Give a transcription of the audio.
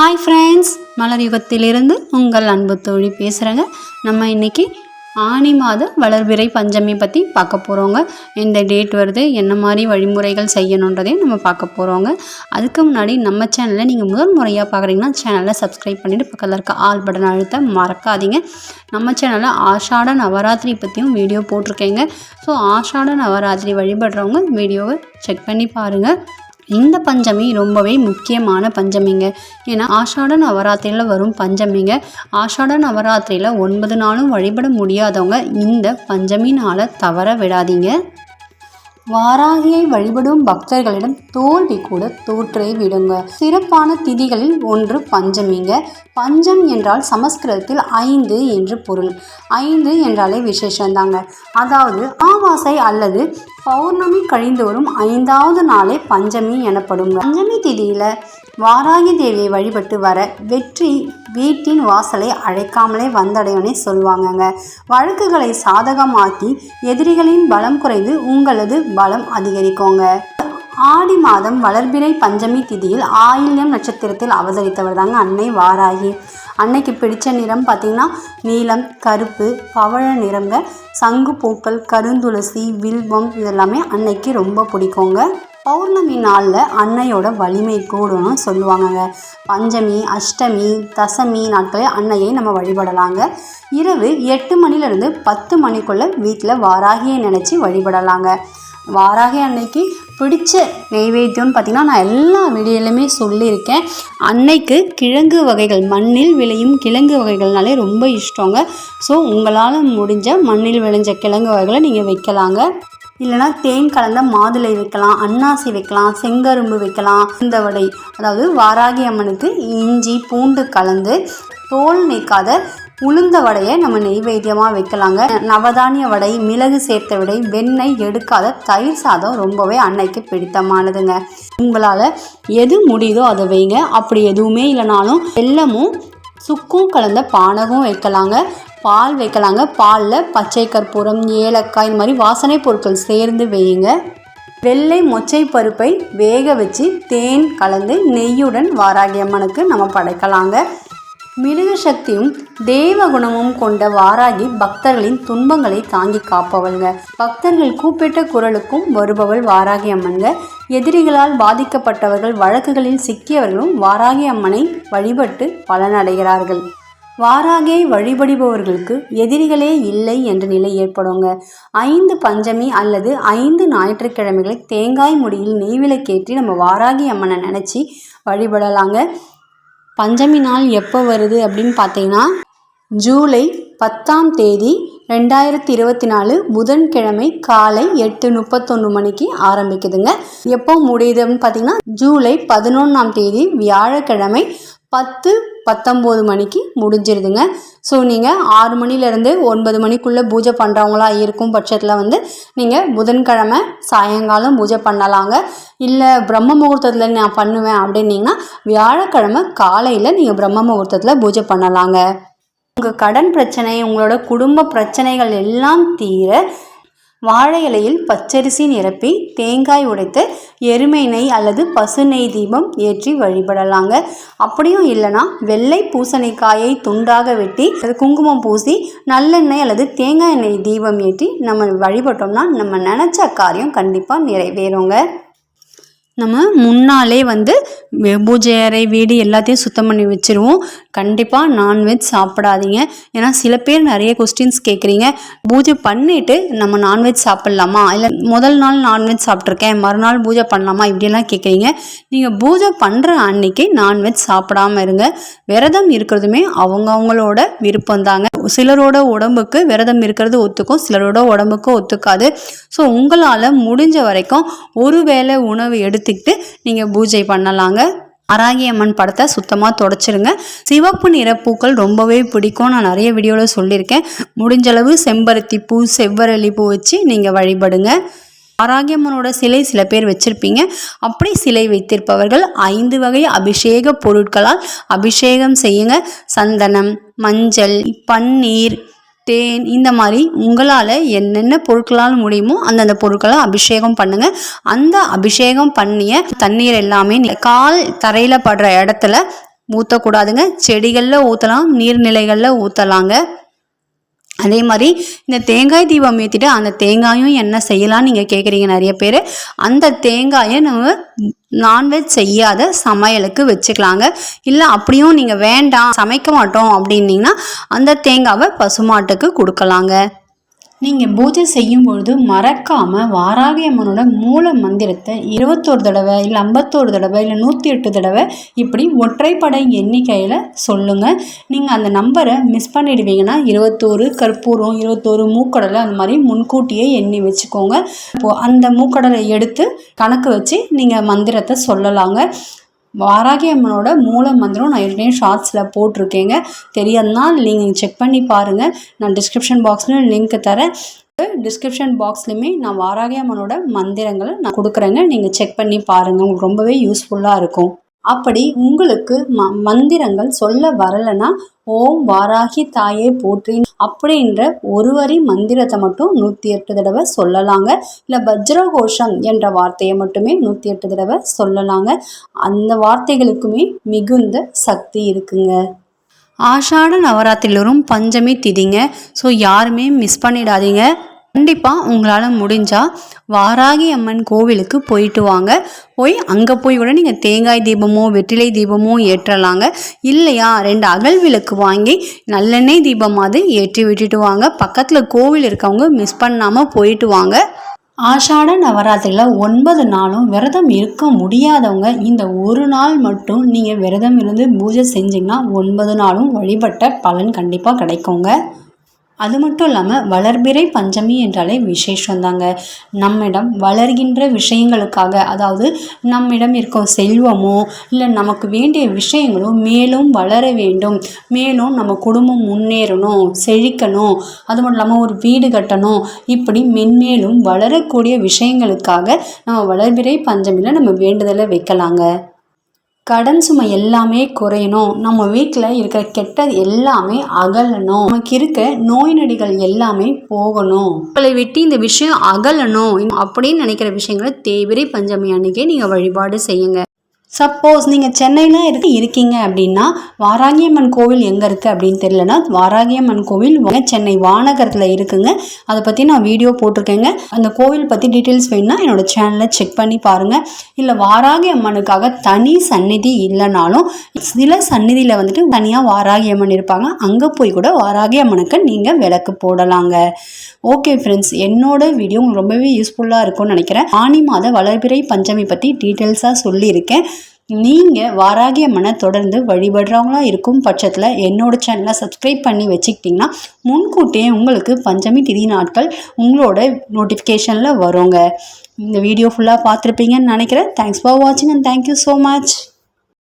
Hi friends மலர் யுகத்திலிருந்து உங்கள் அன்பு தோழி பேசுகிறேங்க நம்ம இன்னைக்கு ஆனி மாத வளர்பிறை பஞ்சமி பற்றி பார்க்க போகிறோங்க எந்த டேட் வருது என்ன மாதிரி வழிமுறைகள் செய்யணுன்றதையும் நம்ம பார்க்க போகிறோங்க அதுக்கு முன்னாடி நம்ம சேனலை நீங்கள் முதல் முறையாக பார்க்குறீங்கன்னா சேனலை சப்ஸ்கிரைப் பண்ணிவிட்டு பக்கத்தில் இருக்க ஆல் பட்டன் அழுத்த மறக்காதீங்க. நம்ம சேனலில் ஆஷாட நவராத்திரி பற்றியும் வீடியோ போட்டிருக்கேங்க. ஸோ ஆஷாட நவராத்திரி வழிபடுறவங்க வீடியோவை செக் பண்ணி பாருங்கள் இந்த பஞ்சமி ரொம்பவே முக்கியமான பஞ்சமிங்க. ஏன்னா ஆஷாட நவராத்திரியில் வரும் பஞ்சமிங்க. ஆஷாட நவராத்திரியில் ஒன்பது நாளும் வழிபட முடியாதவங்க இந்த பஞ்சமி நாளை தவற விடாதீங்க. வாராகியை வழிபடும் பக்தர்களிடம் தோல்வி கூட தோற்றே விடுங்க. சிறப்பான திதிகளில் ஒன்று பஞ்சமிங்க. பஞ்சம் என்றால் சமஸ்கிருதத்தில் ஐந்து என்று பொருள். ஐந்து என்றாலே விசேஷந்தாங்க. அதாவது ஆவாசை அல்லது பௌர்ணமி கழிந்து வரும் ஐந்தாவது நாளே பஞ்சமி எனப்படுங்க. பஞ்சமி திதியில வாராகி தேவியை வழிபட்டு வர வெற்றி வீட்டின் வாசலை அழைக்காமலே வந்தடையவனே சொல்லுவாங்கங்க. வழக்குகளை சாதகமாக்கி எதிரிகளின் பலம் குறைந்து உங்களது பலம் அதிகரிக்கோங்க. ஆடி மாதம் வளர்பிறை பஞ்சமி திதியில் ஆயில்யம் நட்சத்திரத்தில் அவதரித்தவர் தாங்க அன்னை வாராகி. அன்னைக்கு பிடித்த நிறம் பார்த்திங்கன்னா நீலம் கருப்பு பவழ நிறங்க சங்கு பூக்கள் கருந்துளசி வில்வம் இதெல்லாமே அன்னைக்கு ரொம்ப பிடிக்குங்க. பௌர்ணமி நாளில் அன்னையோட வலிமை கூடும்னு சொல்லுவாங்கங்க. பஞ்சமி அஷ்டமி தசமி நாட்களில் அன்னையை நம்ம வழிபடலாங்க. இரவு எட்டு மணிலேருந்து பத்து மணிக்குள்ளே வீட்டில் வாராகியை நினச்சி வழிபடலாங்க. வாராகி அன்னைக்கு பிடிச்ச நெய்வேத்தியம்னு பார்த்திங்கன்னா நான் எல்லா வீடியோலையுமே சொல்லியிருக்கேன். அன்னைக்கு கிழங்கு வகைகள் மண்ணில் விளையும் கிழங்கு வகைகள்னாலே ரொம்ப இஷ்டங்க. ஸோ உங்களால் முடிஞ்ச மண்ணில் விளைஞ்ச கிழங்கு வகைகளை நீங்கள் வைக்கலாங்க. இல்லைனா தேன் கலந்த மாதுளை வைக்கலாம் அன்னாசி வைக்கலாம் செங்கரும்பு வைக்கலாம் இந்த வடை. அதாவது வாராகி அம்மனுக்கு இஞ்சி பூண்டு கலந்து தோல் நீக்காத உளுந்த வடையை நம்ம நெய்வேத்தியமாக வைக்கலாங்க. நவதானிய வடை மிளகு சேர்த்த வடை வெண்ணெய் எடுக்காத தயிர் சாதம் ரொம்பவே அன்னைக்கு பிடித்தமானதுங்க. உங்களால் எது முடியுதோ அதை வைங்க. அப்படி எதுவுமே இல்லைனாலும் வெல்லமும் சுக்கும் கலந்த பானகம் வைக்கலாங்க. பால் வைக்கலாங்க. பாலில் பச்சை கற்பூரம் ஏலக்காய் இந்த மாதிரி வாசனை பொருட்கள் சேர்ந்து வையுங்க. வெள்ளை மொச்சை பருப்பை வேக வச்சு தேன் கலந்து நெய்யுடன் வாராகி அம்மனுக்கு நம்ம படைக்கலாங்க. மிருக சக்தியும் தேவ குணமும் கொண்ட வாராகி பக்தர்களின் துன்பங்களை தாங்கி காப்பவள்ங்க பக்தர்கள் கூப்பிட்ட குரலுக்கும் வருபவள் வாராகி அம்மன்க எதிரிகளால் பாதிக்கப்பட்டவர்கள் வழக்குகளில் சிக்கியவர்களும் வாராகி அம்மனை வழிபட்டு பலனடைகிறார்கள். வாராகியை வழிபடுபவர்களுக்கு எதிரிகளே இல்லை என்ற நிலை ஏற்படுங்க. ஐந்து பஞ்சமி அல்லது ஐந்து ஞாயிற்றுக்கிழமைகளை தேங்காய் முடியில் நெய்விளக்கேற்றி நம்ம வாராகி அம்மனை நினச்சி வழிபடலாங்க. பஞ்சமி நாள் எப்போ வருது அப்படின்னு பார்த்தீங்கன்னா ஜூலை பத்தாம் தேதி ரெண்டாயிரத்தி இருபத்தி நாலு புதன்கிழமை காலை எட்டு முப்பத்தொன்று மணிக்கு ஆரம்பிக்குதுங்க. எப்போ முடியுதுன்னு பார்த்தீங்கன்னா ஜூலை பதினொன்றாம் தேதி வியாழக்கிழமை பத்து பத்தொம்போது மணிக்கு முடிஞ்சிருதுங்க. ஸோ நீங்கள் ஆறு மணிலேருந்து ஒன்பது மணிக்குள்ளே பூஜை பண்ணுறவங்களா இருக்கும் பட்சத்தில் வந்து நீங்கள் புதன்கிழமை சாயங்காலம் பூஜை பண்ணலாங்க. இல்லை பிரம்ம முகூர்த்தத்தில் நான் பண்ணுவேன் அப்படின்னீங்கன்னா வியாழக்கிழமை காலையில் நீங்கள் பிரம்ம முகூர்த்தத்தில் பூஜை பண்ணலாங்க. உங்கள் கடன் பிரச்சனை உங்களோட குடும்ப பிரச்சனைகள் எல்லாம் தீர வாழை இலையில் பச்சரிசி நிரப்பி தேங்காய் உடைத்து எருமை நெய் அல்லது பசு நெய் தீபம் ஏற்றி வழிபடலாங்க. அப்படியும் இல்லைன்னா வெள்ளை பூசணிக்காயை துண்டாக வெட்டி அது குங்குமம் பூசி நல்லெண்ணெய் அல்லது தேங்காய் எண்ணெய் தீபம் ஏற்றி நம்ம வழிபட்டோம்னா நம்ம நினச்ச காரியம் கண்டிப்பாக நிறைவேறுங்க. நம்ம முன்னாலே வந்து பூஜை அறை வீடு எல்லாத்தையும் சுத்தம் பண்ணி வச்சுருவோம். கண்டிப்பாக நான்வெஜ் சாப்பிடாதீங்க. ஏன்னா சில பேர் நிறைய கொஸ்டின்ஸ் கேட்குறீங்க பூஜை பண்ணிவிட்டு நம்ம நான்வெஜ் சாப்பிட்லாமா? இல்லை முதல் நாள் நான்வெஜ் சாப்பிட்ருக்கேன் மறுநாள் பூஜை பண்ணலாமா? இப்படியெல்லாம் கேட்குறீங்க நீங்கள் பூஜை பண்ணுற அன்னைக்கு நான்வெஜ் சாப்பிடாம இருங்க. விரதம் இருக்கிறதுமே அவங்கவுங்களோட விருப்பம் தாங்க சிலரோட உடம்புக்கு விரதம் இருக்கிறது ஒத்துக்கும் சிலரோட உடம்புக்கு ஒத்துக்காது. ஸோ உங்களால் முடிஞ்ச வரைக்கும் ஒரு வேளை உணவு எடுத்துக்கிட்டு நீங்கள் பூஜை பண்ணலாங்க. அராகி அம்மன் படத்தை சுத்தமாக தொடச்சிருங்க. சிவப்பு நிற பூக்கள் ரொம்பவே பிடிக்கும் நான் நிறைய வீடியோவில் சொல்லியிருக்கேன். முடிஞ்சளவு செம்பருத்தி பூ செவ்வரளி பூ வச்சு நீங்கள் வழிபடுங்க. ஆராகியம்மனோட சிலை சில பேர் வச்சிருப்பீங்க. அப்படி சிலை வைத்திருப்பவர்கள் ஐந்து வகை அபிஷேக பொருட்களால் அபிஷேகம் செய்யுங்க. சந்தனம் மஞ்சள் பன்னீர் தேன் இந்த மாதிரி உங்களால் என்னென்ன பொருட்களால் முடியுமோ அந்தந்த பொருட்களை அபிஷேகம் பண்ணுங்கள் அந்த அபிஷேகம் பண்ணிய தண்ணீர் எல்லாமே கால் தரையில் படுற இடத்துல ஊற்றக்கூடாதுங்க செடிகளில் ஊற்றலாம் நீர்நிலைகளில் ஊற்றலாங்க அதே மாதிரி இந்த தேங்காய் தீபம் ஏற்றிட்டு அந்த தேங்காயும் என்ன செய்யலாம்னு நீங்கள் கேட்குறீங்க நிறைய பேர். அந்த தேங்காயை நம்ம நான்வெஜ் செய்யாத சமையலுக்கு வச்சுக்கலாங்க. இல்லை அப்படியும் நீங்கள் வேண்டாம் சமைக்க மாட்டோம் அப்படின்னீங்கன்னா அந்த தேங்காவை பசுமாட்டுக்கு கொடுக்கலாங்க. நீங்கள் பூஜை செய்யும் பொழுது மறக்காமல் வாராகி அம்மனோட மூல மந்திரத்தை இருபத்தோரு தடவை இல்லை ஐம்பத்தோரு தடவை இல்லை நூற்றி எட்டு தடவை இப்படி ஒற்றைப்படை எண்ணிக்கையில் சொல்லுங்கள் நீங்கள் அந்த நம்பரை மிஸ் பண்ணிடுவீங்கன்னா இருபத்தோரு கற்பூரம் இருபத்தோரு மூக்கடலை அந்த மாதிரி முன்கூட்டியே எண்ணி வச்சுக்கோங்க. இப்போது அந்த மூக்கடலை எடுத்து கணக்கு வச்சு நீங்கள் மந்திரத்தை சொல்லலாங்க. வாராகி அம்மனோட மூல மந்திரம் நான் ஏற்கனவே ஷார்ட்ஸில் போட்டிருக்கேங்க. தெரியாதுன்னா நீங்கள் செக் பண்ணி பாருங்கள் நான் டிஸ்கிரிப்ஷன் பாக்ஸில் லிங்க் தரேன். டிஸ்கிரிப்ஷன் பாக்ஸ்லையுமே நான் வாராகி அம்மனோட மந்திரங்களை நான் கொடுக்குறேங்க. நீங்கள் செக் பண்ணி பாருங்கள் உங்களுக்கு ரொம்பவே யூஸ்ஃபுல்லாக இருக்கும். அப்படி உங்களுக்கு ம மந்திரங்கள் சொல்ல வரலைன்னா ஓம் வாராகி தாயே போற்றி அப்படின்ற ஒரு வரி மந்திரத்தை மட்டும் நூற்றி எட்டு தடவை சொல்லலாங்க. இல்லை வஜ்ரகோஷம் என்ற வார்த்தையை மட்டுமே நூற்றி எட்டு தடவை சொல்லலாங்க. அந்த வார்த்தைகளுக்குமே மிகுந்த சக்தி இருக்குங்க. ஆஷாட நவராத்திரியிலும் பஞ்சமி திதிங்க. ஸோ யாருமே மிஸ் பண்ணிடாதீங்க. கண்டிப்பாக உங்களால் முடிஞ்சால் வாராகி அம்மன் கோவிலுக்கு போயிட்டு வாங்க. போய் அங்கே போய் கூட நீங்கள் தேங்காய் தீபமோ வெற்றிலை தீபமோ ஏற்றலாங்க. இல்லையா ரெண்டு அகல் விளக்கு வாங்கி நல்லெண்ணெய் தீபமாவது ஏற்றி விட்டுட்டு வாங்க. பக்கத்தில் கோவில் இருக்கவங்க மிஸ் பண்ணாமல் போயிட்டு வாங்க. ஆஷாட நவராத்திரியில் ஒன்பது நாளும் விரதம் இருக்க முடியாதவங்க இந்த ஒரு நாள் மட்டும் நீங்கள் விரதம் இருந்து பூஜை செஞ்சிங்கன்னா ஒன்பது நாளும் வழிபட்ட பலன் கண்டிப்பாக கிடைக்குங்க. அது மட்டும் இல்லாமல் வளர்பிறை பஞ்சமி என்றாலே விசேஷந்தாங்க நம்மிடம் வளர்கின்ற விஷயங்களுக்காக அதாவது நம்மிடம் இருக்கும் செல்வமோ இல்லை நமக்கு வேண்டிய விஷயங்களோ மேலும் வளர வேண்டும். மேலும் நம்ம குடும்பம் முன்னேறணும் செழிக்கணும். அது மட்டும் இல்லாமல் ஒரு வீடு கட்டணும். இப்படி மென்மேலும் வளரக்கூடிய விஷயங்களுக்காக நம்ம வளர்பிறை பஞ்சமியில் நம்ம வேண்டுதலை வைக்கலாங்க. கடன் சுமை எல்லாமே குறையணும். நம்ம வீட்டில் இருக்கிற கெட்டது எல்லாமே அகலணும். நமக்கு இருக்க நோய் நொடிகள் எல்லாமே போகணும். உங்களை விட்டு இந்த விஷயம் அகலணும் அப்படின்னு நினைக்கிற விஷயங்களை தேவிரை பஞ்சமி அன்னைக்கே நீங்கள் வழிபாடு செய்யுங்க. சப்போஸ் நீங்கள் சென்னையில் இருக்கு இருக்கீங்க அப்படின்னா வாராகியம்மன் கோவில் எங்கே இருக்குது அப்படின்னு தெரியலனா வாராகியம்மன் கோவில் சென்னை வானகரத்தில் இருக்குங்க. அதை பற்றி நான் வீடியோ போட்டிருக்கேங்க. அந்த கோவில் பற்றி டீட்டெயில்ஸ் வேணும்னா என்னோட சேனலை செக் பண்ணி பாருங்கள் இல்லை வாராகி அம்மனுக்காக தனி சந்நிதி இல்லைனாலும் சில சந்நிதியில் வந்துட்டு தனியாக வாராகி அம்மன் இருப்பாங்க. அங்கே போய் கூட வாராகி அம்மனுக்கு நீங்கள் விளக்கு போடலாங்க. ஓகே ஃப்ரெண்ட்ஸ் என்னோட வீடியோ உங்களுக்கு ரொம்பவே யூஸ்ஃபுல்லாக இருக்கும்னு நினைக்கிறேன். ஆனி மாத வளர்பிறை பஞ்சமி பற்றி டீட்டெயில்ஸாக சொல்லியிருக்கேன். நீங்கள் வாராகிய அம்மனை தொடர்ந்து வழிபடுறவங்களா இருக்கும் பட்சத்தில் என்னோட சேனலை சப்ஸ்கிரைப் பண்ணி வச்சுக்கிட்டிங்கன்னா முன்கூட்டியே உங்களுக்கு பஞ்சமி திதி நாட்கள் உங்களோட நோட்டிஃபிகேஷனில் வருங்க. இந்த வீடியோ ஃபுல்லாக பார்த்துருப்பீங்கன்னு நினைக்கிறேன். தேங்க்ஸ் ஃபார் வாட்சிங் and thank you so much